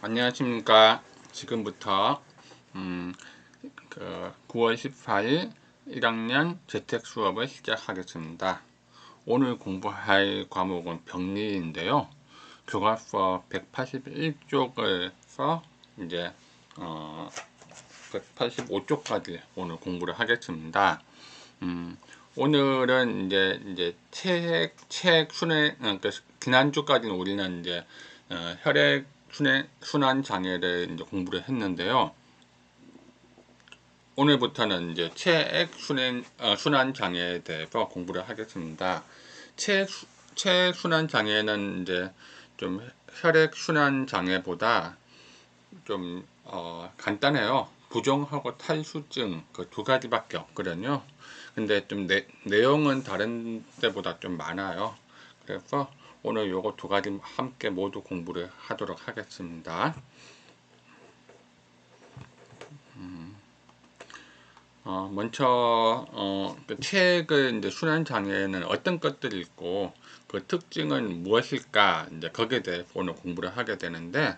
안녕하십니까. 지금부터 음, 그 9월 18일 1학년 재택 수업을 시작하겠습니다. 오늘 공부할 과목은 병리인데요. 교과서 181쪽에서 이제 어, 185쪽까지 오늘 공부를 하겠습니다. 음, 오늘은 이제 이제 책, 책 순회, 그러니까 지난주까지는 우리는 이제 어, 혈액 순회, 순환 장애를 이제 공부를 했는데요. 오늘부터는 이제 체액 순환, 어, 순환 장애에 대해서 공부를 하겠습니다. 체, 체 순환 장애는 이제 좀 혈액 순환 장애보다 좀 어, 간단해요. 부종하고 탈수증 그 두 가지밖에 없거든요. 근데 좀 내, 내용은 다른 데보다 좀 많아요. 그래서 오늘 요거 두 가지 함께 모두 공부를 하도록 하겠습니다. 음, 어, 먼저 어, 그 책을 이제 순환 장애는 어떤 것들이 있고 그 특징은 무엇일까 이제 거기에 대해 오늘 공부를 하게 되는데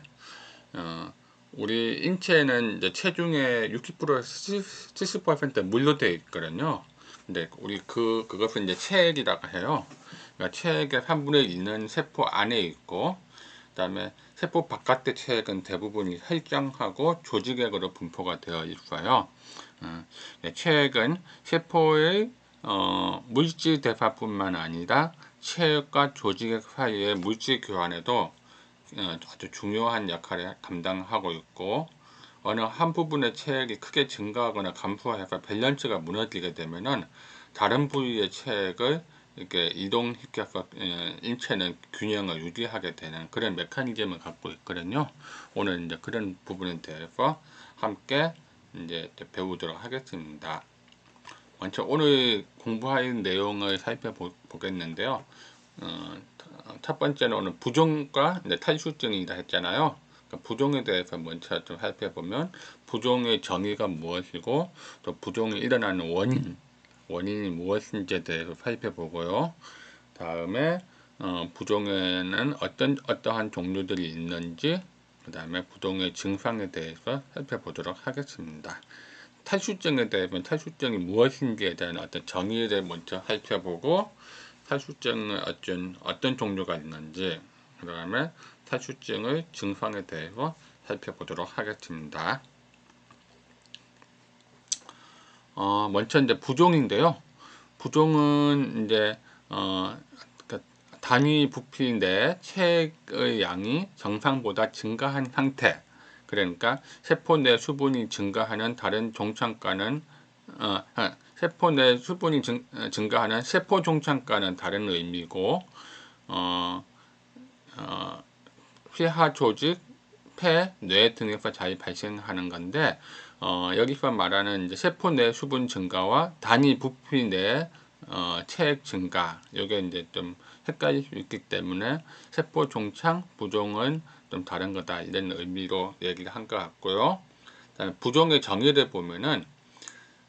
어, 우리 인체는 이제 체중의 60%에서 70% 물로 되어 있거든요. 근데 우리 그 그것을 이제 체액이라고 해요. 그러니까 체액의 3분의 1은 세포 안에 있고 그 다음에 세포 바깥의 체액은 대부분이 혈장하고 조직액으로 분포가 되어 있어요. 어, 체액은 세포의 어, 물질 대사뿐만 아니라 체액과 조직액 사이의 물질 교환에도 어, 아주 중요한 역할을 감당하고 있고 어느 한 부분의 체액이 크게 증가하거나 감소해서 밸런스가 무너지게 되면은 다른 부위의 체액을 이렇게 이동시켜서 예, 인체는 균형을 유지하게 되는 그런 메커니즘을 갖고 있거든요. 오늘 이제 그런 부분에 대해서 함께 이제 배우도록 하겠습니다. 먼저 오늘 공부할 내용을 살펴보겠는데요. 어, 첫 번째는 오늘 부종과 탈수증이다 했잖아요. 그러니까 부종에 대해서 먼저 좀 살펴보면 부종의 정의가 무엇이고 또 부종이 일어나는 원인 원인이 무엇인지에 대해서 살펴보고요. 다음에 어, 부종에는 어떤 어떠한 종류들이 있는지 그 다음에 부종의 증상에 대해서 살펴보도록 하겠습니다. 탈수증에 대해서 탈수증이 무엇인지에 대한 어떤 정의에 대해 먼저 살펴보고 탈수증은 어떤 어떤 종류가 있는지 그 다음에 탈수증의 증상에 대해서 살펴보도록 하겠습니다. 어, 먼저 이제 부종인데요. 부종은 이제 어, 그 단위 부피인데 체의 양이 정상보다 증가한 상태. 그러니까 세포 내 수분이 증가하는 다른 종착과는 어, 아, 세포 내 수분이 증, 증가하는 세포 종착과는 다른 의미고 어, 어, 폐하 조직, 폐, 뇌 등에서 잘 발생하는 건데 어, 여기서 말하는 이제 세포 내 수분 증가와 단위 부피 내 어, 체액 증가 이게 이제 좀 헷갈릴 수 있기 때문에 세포 종착 부종은 좀 다른 거다 이런 의미로 얘기를 한 것 같고요. 그다음에 부종의 정의를 보면은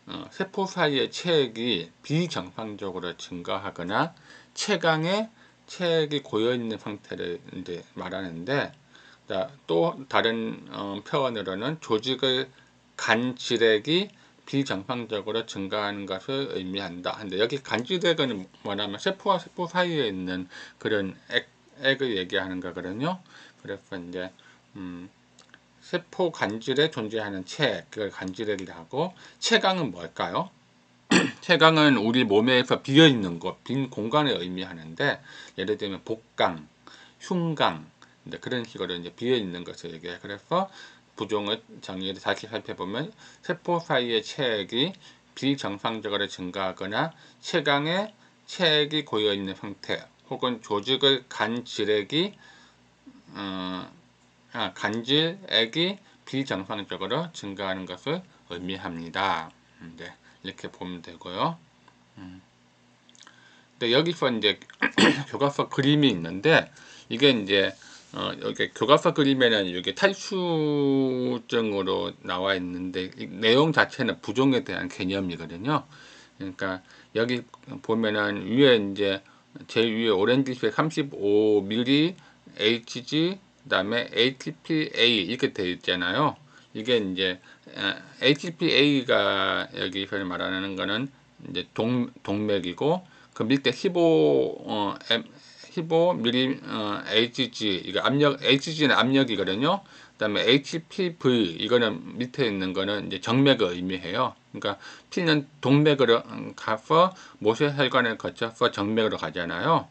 어, 세포 사이의 체액이 비정상적으로 증가하거나 체강에 체액이 고여 있는 상태를 이제 말하는데 또 다른 어, 표현으로는 조직의 간질액이 비정상적으로 증가하는 것을 의미한다. 근데 여기 간질액은 뭐냐면 세포와 세포 사이에 있는 그런 액, 액을 얘기하는 거거든요. 그래서 이제 음, 세포 간질에 존재하는 체, 그걸 간질액이라고 체강은 뭘까요? 체강은 우리 몸에서 비어 있는 곳, 빈 공간을 의미하는데 예를 들면 복강, 흉강, 그런 식으로 이제 비어 있는 것을 얘기해. 그래서 부종의 정의를 다시 살펴보면 세포 사이의 체액이 비정상적으로 증가하거나 체강에 체액이 고여 있는 상태 혹은 조직의 간질액이 어, 아, 간질액이 비정상적으로 증가하는 것을 의미합니다. 음, 네, 이렇게 보면 되고요. 음. 네, 여기서 이제 교과서 그림이 있는데 이게 이제 어, 여기 교과서 그림에는 이게 탈수증으로 나와 있는데 내용 자체는 부종에 대한 개념이거든요. 그러니까 여기 보면은 위에 이제 제일 위에 오렌지색 35mm HG 그다음에 HPA 이렇게 돼 있잖아요. 이게 이제 HPA가 여기서 말하는 거는 이제 동 동맥이고 그 밑에 15 어, 15 미리 어, HG 이거 압력 HG는 압력이거든요. 그다음에 HPV 이거는 밑에 있는 거는 이제 정맥을 의미해요. 그러니까 피는 동맥으로 가서 모세혈관을 거쳐서 정맥으로 가잖아요.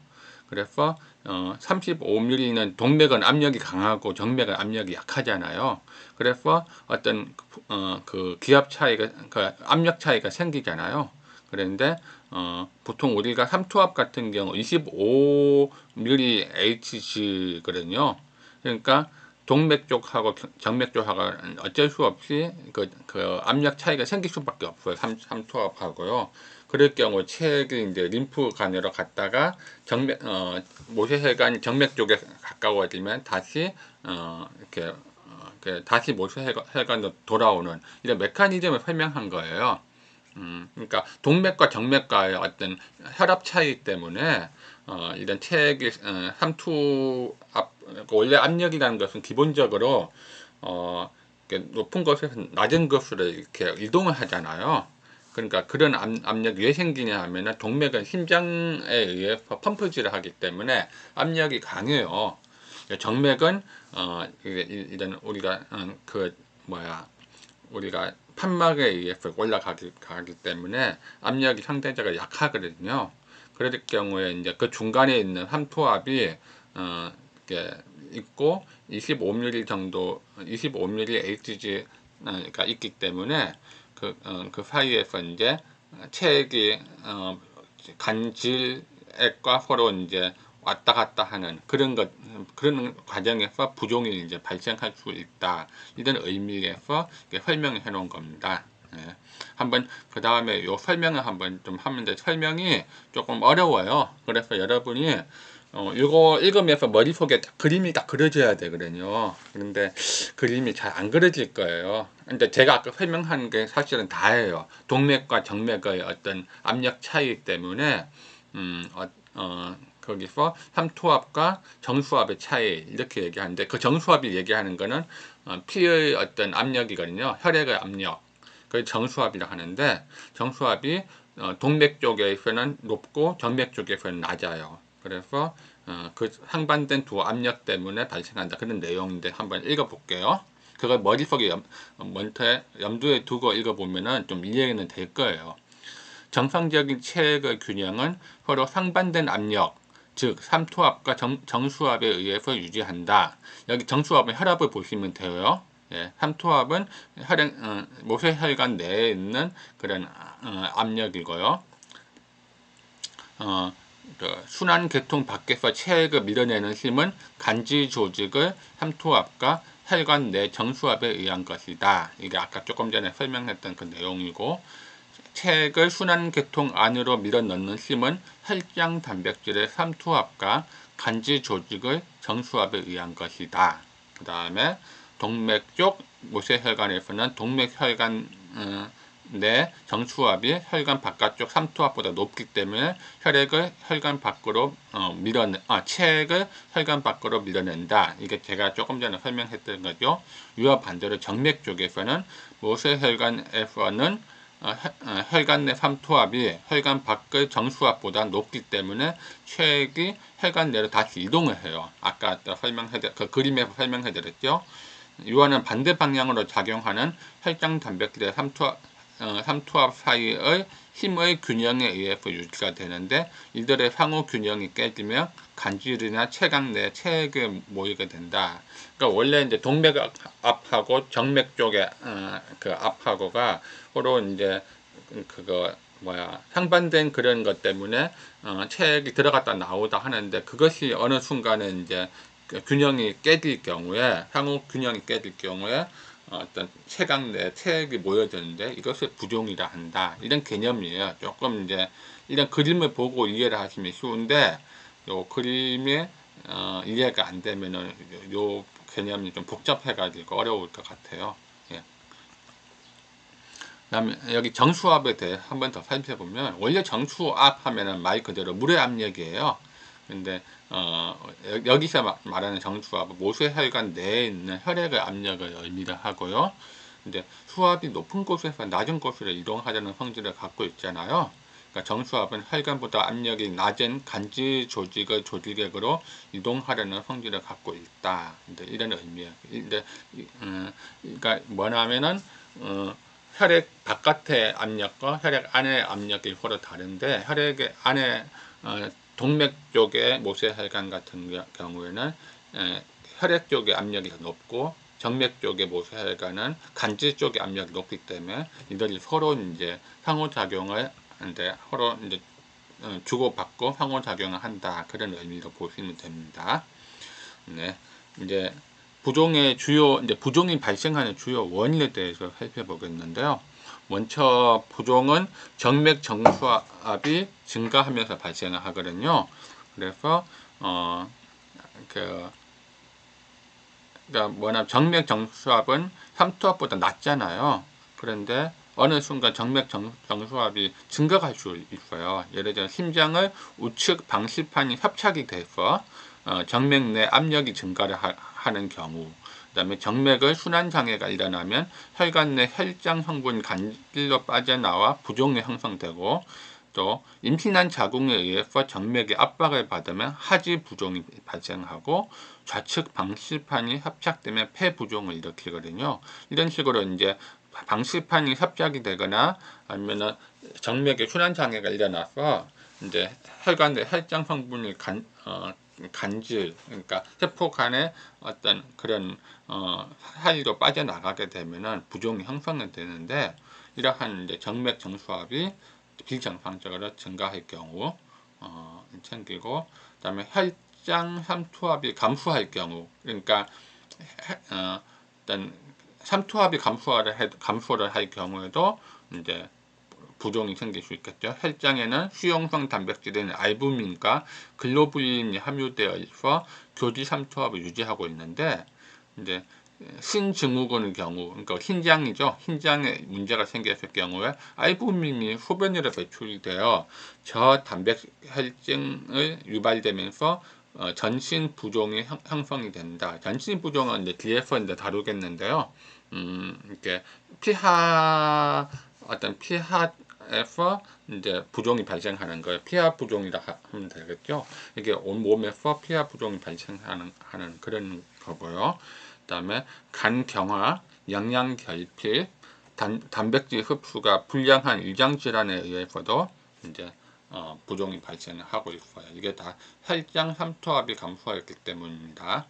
그래서 어, 35mm는 동맥은 압력이 강하고 정맥은 압력이 약하잖아요. 그래서 어떤 어, 그 기압 차이가 그 압력 차이가 생기잖아요. 그런데 어, 보통 우리가 삼투압 같은 경우 25mHg거든요. 그러니까 동맥 쪽하고 정맥 쪽하고 어쩔 수 없이 그, 그 압력 차이가 생길 수밖에 없어요. 삼, 삼투압하고요. 그럴 경우 체액이 이제 림프관으로 갔다가 정맥 어, 모세혈관 정맥 쪽에 가까워지면 다시 어, 이렇게, 어, 다시 모세혈관으로 돌아오는 이런 메커니즘을 설명한 거예요. 음, 그러니까 동맥과 정맥과의 어떤 혈압 차이 때문에 어, 이런 체액이 어, 삼투 압 원래 압력이라는 것은 기본적으로 어, 높은 곳에서 낮은 곳으로 이렇게 이동을 하잖아요. 그러니까 그런 압, 압력이 왜 생기냐 하면은 동맥은 심장에 의해서 펌프질을 하기 때문에 압력이 강해요. 정맥은 어 이런 우리가 어, 그 뭐야 우리가 판막에 의해서 올라가기 가기 때문에 압력이 상대적으로 약하거든요. 그럴 경우에 이제 그 중간에 있는 함투압이 어 이렇게 있고 25mm 정도 25mm HG가 있기 때문에 그, 어, 그 사이에서 이제 체액이 어, 간질액과 서로 이제 왔다 갔다 하는 그런 것 그런 과정에서 부종이 이제 발생할 수 있다 이런 의미에서 설명해 놓은 겁니다. 예. 한번 그 다음에 요 설명을 한번 좀 하면 돼 설명이 조금 어려워요. 그래서 여러분이 어, 이거 읽으면서 머릿속에 딱 그림이 딱 그려져야 되거든요. 그런데 그림이 잘 안 그려질 거예요. 근데 제가 아까 설명한 게 사실은 다예요. 동맥과 정맥의 어떤 압력 차이 때문에, 음, 어, 어 거기서 삼투압과 정수압의 차이 이렇게 얘기하는데 그 정수압이 얘기하는 거는 어, 피의 어떤 압력이거든요. 혈액의 압력. 그 정수압이라 하는데 정수압이 어, 동맥 쪽에서는 높고 정맥 쪽에서는 낮아요. 그래서 어, 그 상반된 두 압력 때문에 발생한다. 그런 내용인데 한번 읽어볼게요. 그걸 머릿속에 염, 염두에 두고 읽어보면은 좀 이해는 될 거예요. 정상적인 체액의 균형은 서로 상반된 압력, 즉 삼투압과 정, 정수압에 의해서 유지한다. 여기 정수압은 혈압을 보시면 돼요. 예, 삼투압은 혈액, 어, 모세혈관 내에 있는 그런 어, 압력이고요. 어, 그 순환 계통 밖에서 체액을 밀어내는 힘은 간지 조직의 삼투압과 혈관 내 정수압에 의한 것이다. 이게 아까 조금 전에 설명했던 그 내용이고 체액을 순환 계통 안으로 밀어넣는 힘은 혈장 단백질의 삼투압과 간지 조직의 정수압에 의한 것이다. 그 다음에 동맥 쪽 모세혈관에서는 동맥혈관 어, 내 정수압이 혈관 바깥쪽 삼투압보다 높기 때문에 혈액을 혈관 밖으로 어, 밀어내, 아, 체액을 혈관 밖으로 밀어낸다. 이게 제가 조금 전에 설명했던 거죠. 이와 반대로 정맥 쪽에서는 모세혈관에서는 혈관 내 삼투압이 혈관 밖의 정수압보다 높기 때문에 체액이 혈관 내로 다시 이동을 해요. 아까 설명해 그 그림에서 설명해 드렸죠. 이와는 반대 방향으로 작용하는 혈장 단백질의 삼투압 어, 삼투압 사이의 힘의 균형에 의해서 유지가 되는데 이들의 상호 균형이 깨지면 간질이나 체각 내 체액에 모이게 된다. 그러니까 원래 이제 동맥 압하고 정맥 쪽에 어, 그 압하고가 서로 이제 그거 뭐야 상반된 그런 것 때문에 어, 체액이 들어갔다 나오다 하는데 그것이 어느 순간에 이제 그 균형이 깨질 경우에 상호 균형이 깨질 경우에 어떤 체각 내 체액이 모여드는데 이것을 부종이라 한다. 이런 개념이에요. 조금 이제 이런 그림을 보고 이해를 하시면 쉬운데 요 그림이 어, 이해가 안 되면은 요 개념이 좀 복잡해 가지고 어려울 것 같아요. 예. 그다음에 여기 정수압에 대해 한 번 더 살펴보면 원래 정수압 하면은 말 그대로 물의 압력이에요. 근데 어, 여- 여기서 마- 말하는 정수압은 모세 혈관 내에 있는 혈액의 압력을 의미를 하고요. 근데 수압이 높은 곳에서 낮은 곳으로 이동하려는 성질을 갖고 있잖아요. 그러니까 정수압은 혈관보다 압력이 낮은 간지 조직의 조직액으로 이동하려는 성질을 갖고 있다. 근데 이런 의미예요. 근데 이- 음, 그러니까 뭐냐면은 어, 혈액 바깥의 압력과 혈액 안의 압력이 서로 다른데 혈액의 안에 어, 동맥 쪽의 모세혈관 같은 겨- 경우에는 에, 혈액 쪽의 압력이 더 높고 정맥 쪽의 모세혈관은 간지 쪽의 압력이 높기 때문에 이들이 서로 이제 상호작용을 이제 서로 이제 어, 주고받고 상호작용을 한다 그런 의미로 보시면 됩니다. 네, 이제 부종의 주요 이제 부종이 발생하는 주요 원인에 대해서 살펴보겠는데요. 먼저 부종은 정맥 정수압이 증가하면서 발생을 하거든요. 그래서 어 그 그러니까 뭐냐 정맥 정수압은 삼투압보다 낮잖아요. 그런데 어느 순간 정맥 정, 정수압이 증가할 수 있어요. 예를 들어 심장을 우측 방실판이 협착이 돼서 어, 정맥 내 압력이 증가를 하, 는 경우 그다음에 정맥의 순환 장애가 일어나면 혈관 내 혈장 성분 간질로 빠져나와 부종이 형성되고 또 임신한 자궁에 의해서 정맥의 압박을 받으면 하지 부종이 발생하고 좌측 방실판이 협착되면 폐 부종을 일으키거든요. 이런 식으로 이제 방실판이 협착이 되거나 아니면은 정맥의 순환 장애가 일어나서 이제 혈관 내 혈장 성분이 간 어, 간질 그러니까 세포 간에 어떤 그런 어, 사이로 빠져나가게 되면은 부종이 형성이 되는데 이러한 이제 정맥 정수압이 비정상적으로 증가할 경우 어, 생기고 그다음에 혈장 삼투압이 감소할 경우 그러니까 해- 어, 어떤 삼투압이 감소를 해, 감소를 할 경우에도 이제 부종이 생길 수 있겠죠. 혈장에는 수용성 단백질인 알부민과 글로불린이 함유되어 있어 교지 삼투압을 유지하고 있는데 이제 신증후군의 경우, 그러니까 흰장이죠. 흰장에 문제가 생겼을 경우에 알부민이 소변으로 배출이 되어 저 단백 혈증을 유발되면서 어, 전신 부종이 형, 형성이 된다. 전신 부종은 이제 뒤에서 이제 다루겠는데요. 음, 이렇게 피하 어떤 피하 에서 이제 부종이 발생하는 거예요. 피하 부종이라 하- 하면 되겠죠. 이게 온 몸에서 피하 부종이 발생하는 하는 그런 거고요. 그다음에 간 경화, 영양 결핍, 단, 단백질 흡수가 불량한 위장 질환에 의해서도 이제 어, 부종이 발생하고 있어요. 이게 다 혈장 삼투압이 감소했기 때문입니다.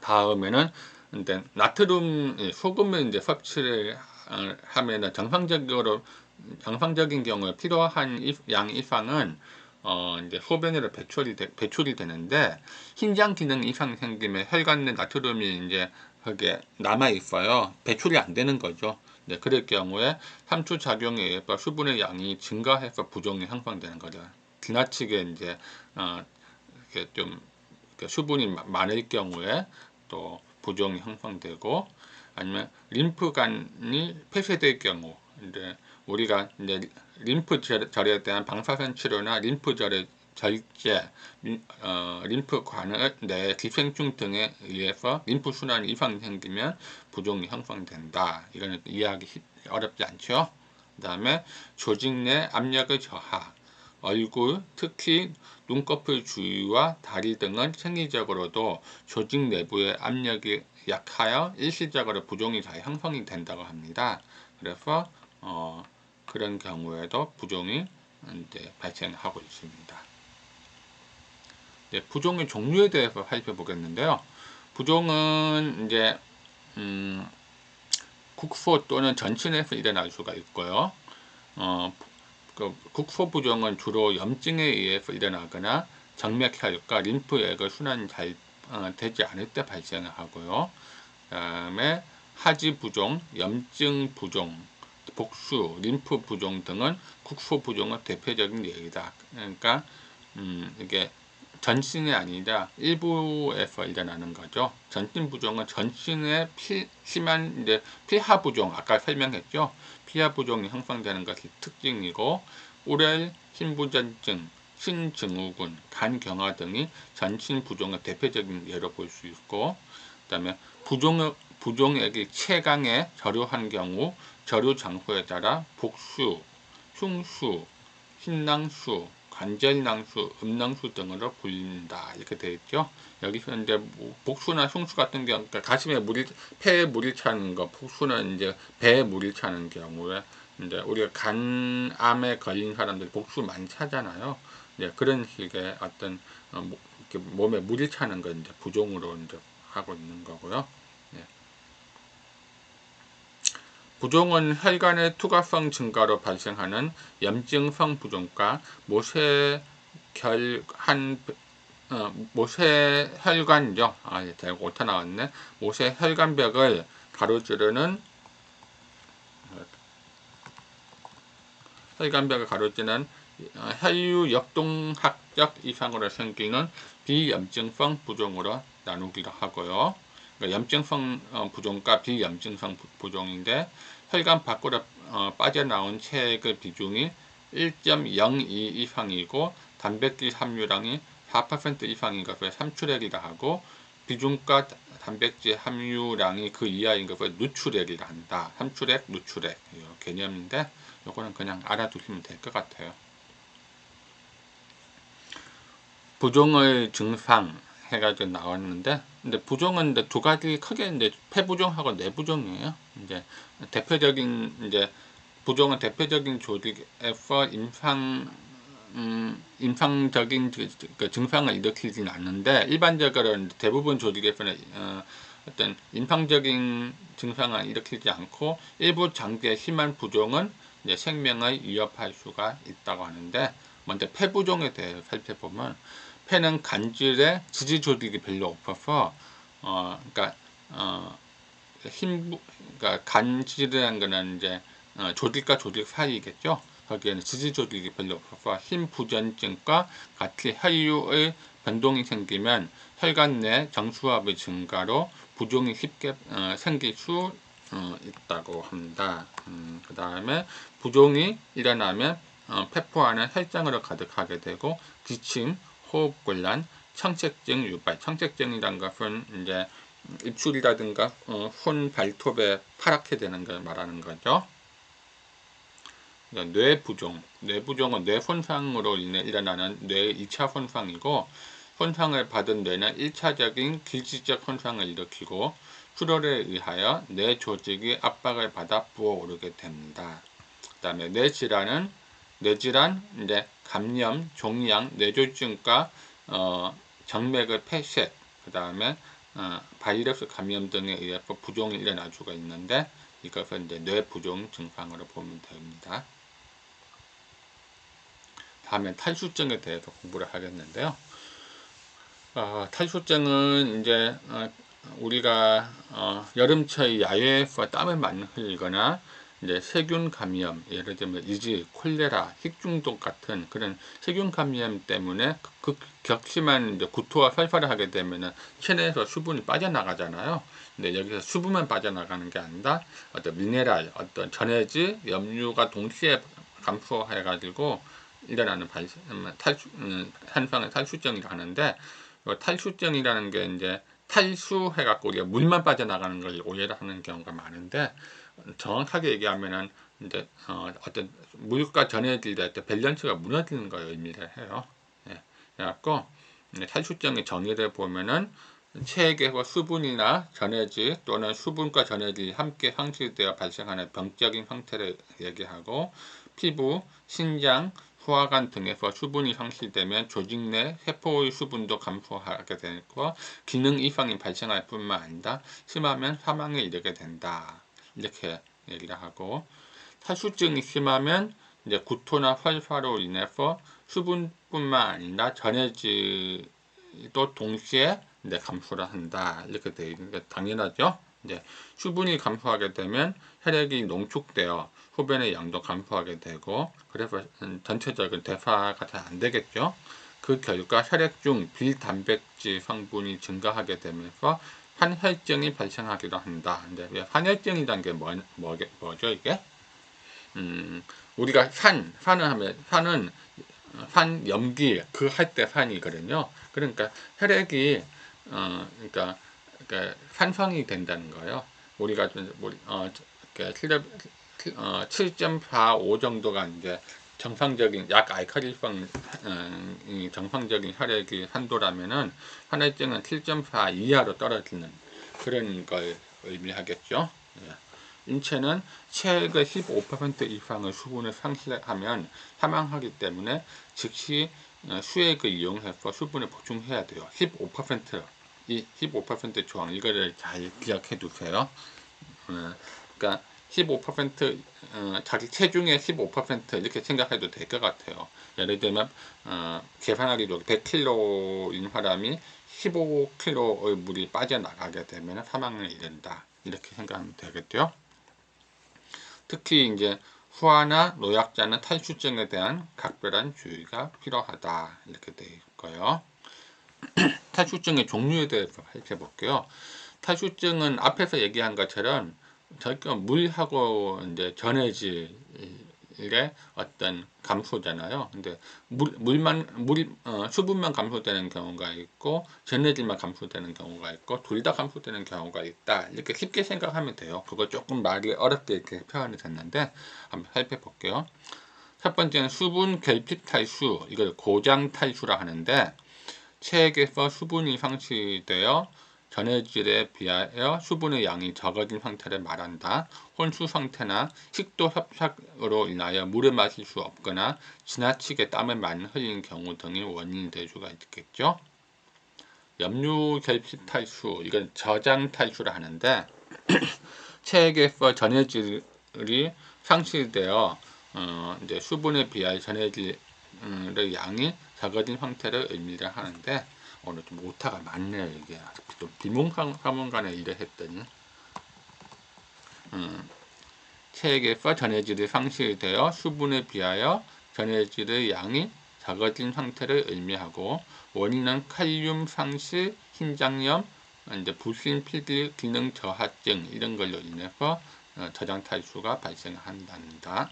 다음에는 이제 나트륨 이 소금을 이제 섭취를 어, 하면은 정상적으로 정상적인 경우에 필요한 이- 양 이상은 어 이제 소변으로 배출이 되, 배출이 되는데 신장 기능 이상 생기면 혈관 내 나트륨이 이제 거기에 남아 있어요. 배출이 안 되는 거죠. 네, 그럴 경우에 삼투 작용에 의해서 수분의 양이 증가해서 부종이 형성되는 거죠. 지나치게 이제 어 이렇게 좀 수분이 마- 많을 경우에 또 부종이 형성되고 아니면 림프관이 폐쇄될 경우 이제 우리가 이제 림프 절- 절에 대한 방사선 치료나 림프 절의 절제, 림- 어, 림프관의 내 기생충 등에 의해서 림프 순환이 이상 생기면 부종이 형성된다. 이거는 이해하기 쉽- 어렵지 않죠. 그 다음에 조직 내 압력의 저하, 얼굴, 특히 눈꺼풀 주위와 다리 등은 생리적으로도 조직 내부의 압력이 약하여 일시적으로 부종이 잘 형성이 된다고 합니다. 그래서 어, 그런 경우에도 부종이 이제 발생하고 있습니다. 네, 부종의 종류에 대해서 살펴보겠는데요. 부종은 이제 음, 국소 또는 전신에서 일어날 수가 있고요. 어, 그 국소 부 종은 주로 염증에 의해서 일어나거나 정맥혈과 림프액의 순환이 잘 어, 되지 않을 때 발생을 하고요. 그 다음에 하지 부종, 염증 부종, 복수, 림프 부종 등은 국소 부종의 대표적인 예이다. 그러니까 음, 이게 전신이 아니라 일부에서 일어나는 거죠. 전신 부종은 전신에 피, 심한 이제 피하 부종, 아까 설명했죠. 피하 부종이 형성되는 것이 특징이고, 우렐, 신부전증, 신증후군, 간경화 등이 전신 부종의 대표적인 예로 볼 수 있고, 그다음에 부종 부종액이 체강에 저류한 경우 저류 장소에 따라 복수, 흉수, 신낭수, 관절낭수, 음낭수 등으로 불린다 이렇게 되어 있죠. 여기서 이제 뭐 복수나 흉수 같은 경우, 그러니까 가슴에 물이 폐에 물이 차는 거, 복수는 이제 배에 물이 차는 경우에 이제 우리가 간암에 걸린 사람들 복수 많이 차잖아요. 이제 그런 식의 어떤 어, 뭐, 몸에 물이 차는 거 이제 부종으로 이제 하고 있는 거고요. 예. 부종은 혈관의 투과성 증가로 발생하는 염증성 부종과 모세결한 어, 모세혈관이죠. 아, 예, 제가 오타 나왔네. 모세혈관벽을 가로지르는 혈관벽을 가로지르는 어, 혈류 역동학적 이상으로 생기는 비염증성 부종으로 나누기도 하고요. 그러니까 염증성 어, 부종과 비염증성 부- 부종인데 혈관 밖으로 어, 빠져나온 체액의 비중이 1.02 이상이고 단백질 함유량이 4% 이상인 것을 삼출액이라 하고 비중과 단백질 함유량이 그 이하인 것을 누출액이라 한다. 삼출액, 누출액 이 개념인데 요거는 그냥 알아두시면 될 것 같아요. 부종의 증상 해가지고 나왔는데, 근데 부종은 두 가지 크게 이제 폐부종하고 내부종이에요. 이제 대표적인 이제 부종은 대표적인 조직에서 임상 음, 임상적인 그- 그 증상을 일으키진 않는데 일반적으로 대부분 조직에서는 어, 어떤 임상적인 증상을 일으키지 않고 일부 장기의 심한 부종은 이제 생명을 위협할 수가 있다고 하는데 먼저 폐부종에 대해서 살펴보면 폐는 간질에 지지 조직이 별로 없어서 어 그러니까 어 힘, 그러니까 간질이라는 거는 이제 어, 조직과 조직 사이겠죠. 거기에는 지지 조직이 별로 없어서 힘 부전증과 같이 혈류의 변동이 생기면 혈관 내 정수압의 증가로 부종이 쉽게 어, 생길 수 어, 있다고 합니다. 음, 그 다음에 부종이 일어나면 어, 폐포 안은 혈장으로 가득하게 되고 기침, 호흡곤란, 청색증 유발. 청색증이란 것은 이제 입술이라든가 어, 손 발톱에 파랗게 되는 걸 말하는 거죠. 그러니까 뇌부종, 뇌부종은 뇌 손상으로 인해 일어나는 뇌의 2차 손상이고 손상을 받은 뇌는 1차적인 기지적 손상을 일으키고 출혈에 의하여 뇌 조직이 압박을 받아 부어오르게 됩니다. 그 다음에 뇌질환은 뇌질환, 이제 감염, 종양, 뇌졸중과 어, 정맥의 폐쇄, 그 다음에 어, 바이러스 감염 등에 의해서 부종이 일어날 수가 있는데 이것은 이제 뇌부종 증상으로 보면 됩니다. 다음에 탈수증에 대해서 공부를 하겠는데요. 어, 탈수증은 이제 어, 우리가 어, 여름철 야외에서 땀을 많이 흘리거나 이제 세균 감염, 예를 들면 이지, 콜레라, 식중독 같은 그런 세균 감염 때문에 그 격심한 이제 구토와 설사를 하게 되면은 체내에서 수분이 빠져나가잖아요. 근데 여기서 수분만 빠져나가는 게 아니라 어떤 미네랄, 어떤 전해질, 염류가 동시에 감소해가지고 일어나는 발생, 음, 탈수, 음, 현상을 탈수증이라 하는데 이 탈수증이라는 게 이제 탈수해갖고 우리가 물만 빠져나가는 걸 오해를 하는 경우가 많은데 정확하게 얘기하면은 이제 어, 어떤 물과 전해질 때 밸런스가 무너지는 걸 의미를 해요. 예. 그래갖고 탈수증의 정의를 보면은 체액에서 수분이나 전해질 또는 수분과 전해질이 함께 상실되어 발생하는 병적인 형태를 얘기하고 피부, 신장, 소화관 등에서 수분이 상실되면 조직 내 세포의 수분도 감소하게 되고 기능 이상이 발생할 뿐만 아니라 심하면 사망에 이르게 된다. 이렇게 얘기를 하고 탈수증이 심하면 이제 구토나 설사로 인해서 수분뿐만 아니라 전해질도 동시에 이제 감소를 한다. 이렇게 되어 있는 게 당연하죠. 이제 수분이 감소하게 되면 혈액이 농축되어 소변의 양도 감소하게 되고 그래서 전체적인 대사가 잘 안 되겠죠. 그 결과 혈액 중 비단백질 성분이 증가하게 되면서 환혈증이 발생하기도 한다. 근데 왜 환혈증이란 게 뭐, 뭐, 뭐죠 이게? 음, 우리가 산, 산을 하면 산은 산 염기 그 할 때 산이거든요. 그러니까 혈액이 어 그러니까, 그러니까 산성이 된다는 거예요. 우리가 좀 우리 어 그러니까 7, 어, 7.45 정도가 이제 정상적인 약 알칼리성 어, 이 정상적인 혈액의 한도라면은 한해증은 7.4 이하로 떨어지는 그런 걸 의미하겠죠. 예. 인체는 체액의 15% 이상의 수분을 상실하면 사망하기 때문에 즉시 어, 수액을 이용해서 수분을 보충해야 돼요. 15%이 15% 조항 이거를 잘 기억해 두세요. 어, 그러니까 15% 어, 자기 체중의 15% 이렇게 생각해도 될 것 같아요. 예를 들면 어, 계산하기 좋게 100kg인 사람이 15kg의 물이 빠져나가게 되면 사망을 이른다. 이렇게 생각하면 되겠죠. 특히 이제 후아나 노약자는 탈수증에 대한 각별한 주의가 필요하다. 이렇게 되어 있고요. 탈수증의 종류에 대해서 살펴볼게요. 탈수증은 앞에서 얘기한 것처럼 저희가 물하고 이제 전해질의 어떤 감소잖아요. 근데 물, 물만 물 어, 수분만 감소되는 경우가 있고 전해질만 감소되는 경우가 있고 둘 다 감소되는 경우가 있다. 이렇게 쉽게 생각하면 돼요. 그거 조금 말이 어렵게 이렇게 표현이 됐는데 한번 살펴볼게요. 첫 번째는 수분 결핍 탈수, 이걸 고장 탈수라 하는데 체액에서 수분이 상실되어 전해질에 비하여 수분의 양이 적어진 상태를 말한다. 혼수 상태나 식도 협착으로 인하여 물을 마실 수 없거나 지나치게 땀을 많이 흘리는 경우 등이 원인이 될 수가 있겠죠. 염류 결핍 탈수, 이건 저장 탈수라 하는데 체액에서 전해질이 상실되어 어, 이제 수분에 비하여 전해질의 양이 적어진 상태를 의미를 하는데 오늘 좀 오타가 많네요 이게. 좀 비몽사몽간에 일을 했더니. 음, 체액에서 전해질이 상실되어 수분에 비하여 전해질의 양이 작아진 상태를 의미하고 원인은 칼륨 상실, 흰장염, 이제 부신 필기 기능 저하증 이런 걸로 인해서 어, 저장 탈수가 발생한답니다.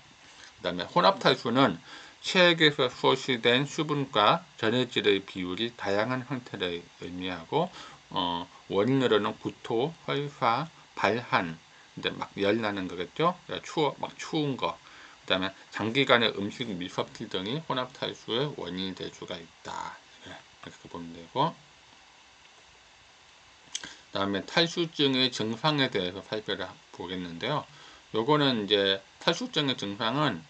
그 다음에 혼합 탈수는 체액에서 소실된 수분과 전해질의 비율이 다양한 형태를 의미하고 어, 원인으로는 구토, 헐화, 발한, 이제 막열 나는 거겠죠. 추워 막 추운 거. 그다음에 장기간의 음식 미섭질 등이 혼합 탈수의 원인이 될 수가 있다. 예, 이렇게 보면 되고. 그다음에 탈수증의 증상에 대해서 살펴보겠는데요. 요거는 이제 탈수증의 증상은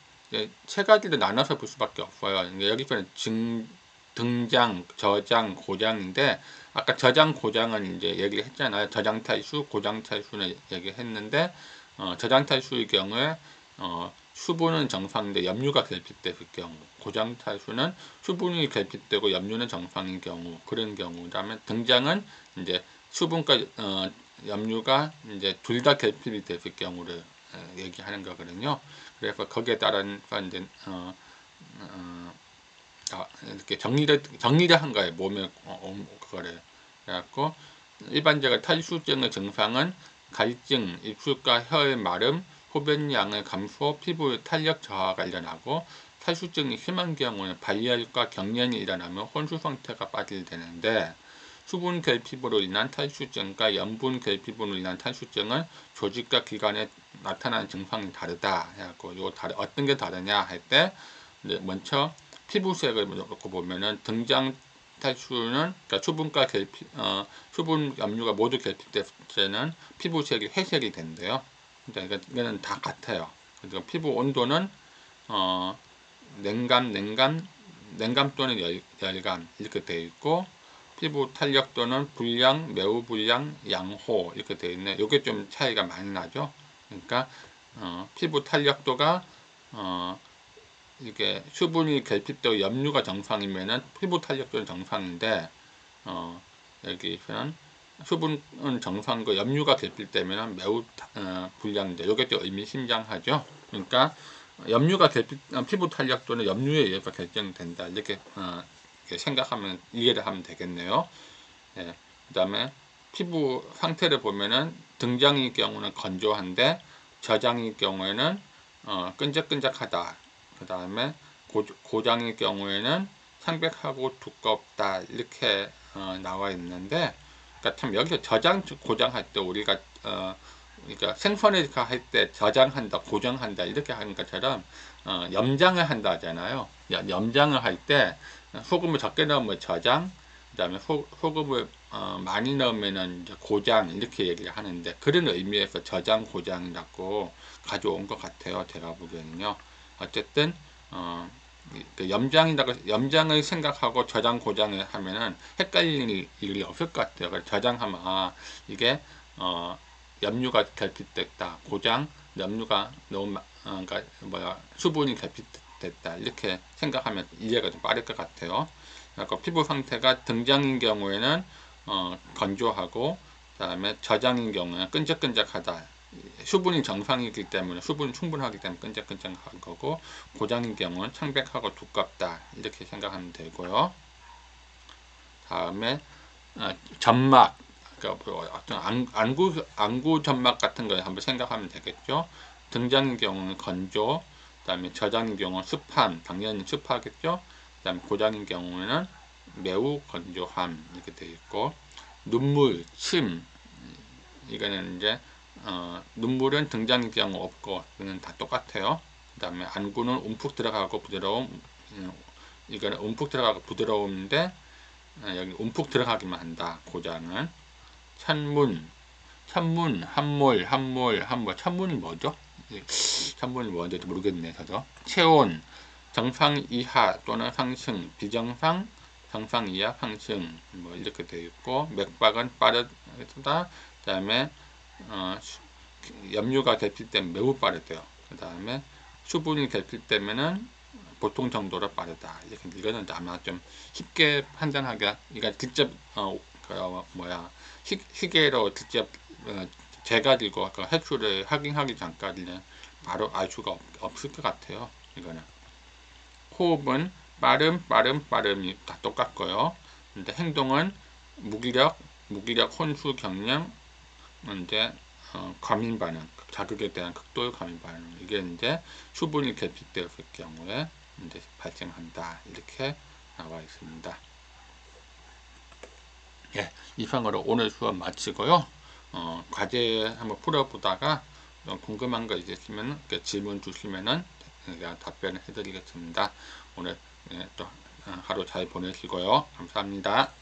세 가지로 나눠서 볼 수밖에 없어요. 여기서는 증, 등장, 저장, 고장인데 아까 저장, 고장은 이제 얘기를 했잖아요. 저장 탈수, 고장 탈수는 얘기했는데 어, 저장 탈수의 경우에 어, 수분은 정상인데 염류가 결핍될 경우, 고장 탈수는 수분이 결핍되고 염류는 정상인 경우 그런 경우, 그다음에 등장은 이제 수분과 어, 염류가 이제 둘 다 결핍이 됐을 경우를 어, 얘기하는 거거든요. 그래서 거기에 따른 이제 어, 어, 아, 이렇게 정리를 정리를 한 거예요. 몸에 어, 어, 그거를 그래갖고 일반적으로 탈수증의 증상은 갈증, 입술과 혀의 마름, 흡연량의 감소, 피부 탄력 저하가 일어나고 탈수증이 심한 경우는 발열과 경련이 일어나며 혼수 상태가 빠질되는데 수분 결핍으로 인한 탈수증과 염분 결핍으로 인한 탈수증은 조직과 기관에 나타나는 증상이 다르다 해갖고 요 다르 어떤 게 다르냐 할 때 먼저 피부색을 놓고 보면은 등장 탈수는 그러니까 수분과 결핍 어, 수분 염류가 모두 결핍될 때는 피부색이 회색이 된대요. 그러니까 이거는 다 같아요. 그러니까 피부 온도는 어, 냉감, 냉감, 냉감 또는 열, 열감 이렇게 되어 있고 피부 탄력도는 불량, 매우 불량, 양호 이렇게 되어 있네. 이게 좀 차이가 많이 나죠. 그러니까 어, 피부 탄력도가 어, 이게 수분이 결핍되고 염류가 정상이면은 피부 탄력도는 정상인데 어, 여기서는 수분은 정상고 염류가 결핍되면 매우 어, 불량인데 이게 또 의미심장하죠. 그러니까 염류가 결핍 어, 피부 탄력도는 염류에 의해서 결정된다 이렇게 어, 생각하면 이해를 하면 되겠네요. 예, 그 다음에 피부 상태를 보면은 등장일 경우는 건조한데 저장일 경우에는 어, 끈적끈적하다. 그 다음에 고, 고장의 경우에는 창백하고 두껍다 이렇게 어, 나와 있는데 그러니까 참 여기서 저장 고장할 때 우리가 어, 그러니까 생선회가 할때 저장한다 고정한다 이렇게 하는 것처럼 어, 염장을 한다 하잖아요 야- 염장을 할 때 소금을 적게 넣으면 저장 그 다음에 소, 소금을 어, 많이 넣으면은 이제 고장 이렇게 얘기를 하는데 그런 의미에서 저장 고장이라고 가져온 것 같아요 제가 보기에는요 어쨌든 어, 이- 그 염장이라고 염장을 생각하고 저장 고장을 하면은 헷갈릴 일이 없을 것 같아요. 그래서 저장하면 아 이게 어, 염류가 결핍됐다. 고장 염류가 너무 마- 어, 그러니까 뭐야 수분이 결핍됐다. 이렇게 생각하면 이해가 좀 빠를 것 같아요. 그리고 피부 상태가 등장인 경우에는 어, 건조하고 그다음에 저장인 경우에는 끈적끈적하다. 수분이 정상이기 때문에 수분이 충분하기 때문에 끈적끈적한 거고 고장인 경우는 창백하고 두껍다 이렇게 생각하면 되고요. 다음에 어, 점막 그러니까 뭐 어떤 안, 안구 안구 점막 같은 걸 한번 생각하면 되겠죠. 등장인 경우는 건조, 그다음에 저장인 경우는 습함, 당연히 습하겠죠. 그다음에 고장인 경우에는 매우 건조함 이렇게 되어 있고 눈물, 침 이거는 이제 어, 눈물은 등장인 경우 없고 이거는 다 똑같아요. 그 다음에 안구는 움푹 들어가고 부드러움 음, 이거는 움푹 들어가고 부드러운데 어, 여기 움푹 들어가기만 한다. 고장은 찬문 찬문 한몰 한몰 한몰 찬문이 뭐죠? 이, 찬문이 뭔지 모르겠네 저도 체온 정상 이하 또는 상승 비정상 정상 이하 상승 뭐 이렇게 되어 있고 맥박은 빠르다 그다음에 어, 수- 염류가 결핍되면 매우 빠르대요. 그 다음에 수분이 결핍되면은 보통 정도로 빠르다. 이렇게 이거는 아마 좀 쉽게 판단하기가 이거 직접 어, 그 어, 뭐야 시, 시계로 직접 어, 재가지고 그 횟수를 확인하기 전까지는 바로 알 수가 없, 없을 것 같아요. 이거는 호흡은 빠름 빠름 빠름이 다 똑같고요. 근데 행동은 무기력 무기력 혼수 경련 이제 어, 과민 반응, 자극에 대한 극도의 과민 반응 이게 이제 수분이 결핍되었을 경우에 이제 발생한다 이렇게 나와 있습니다. 예, 이상으로 오늘 수업 마치고요. 어, 과제 한번 풀어보다가 좀 궁금한 거 있으시면 질문 주시면은 제가 답변을 해드리겠습니다. 오늘 예, 또 어, 하루 잘 보내시고요. 감사합니다.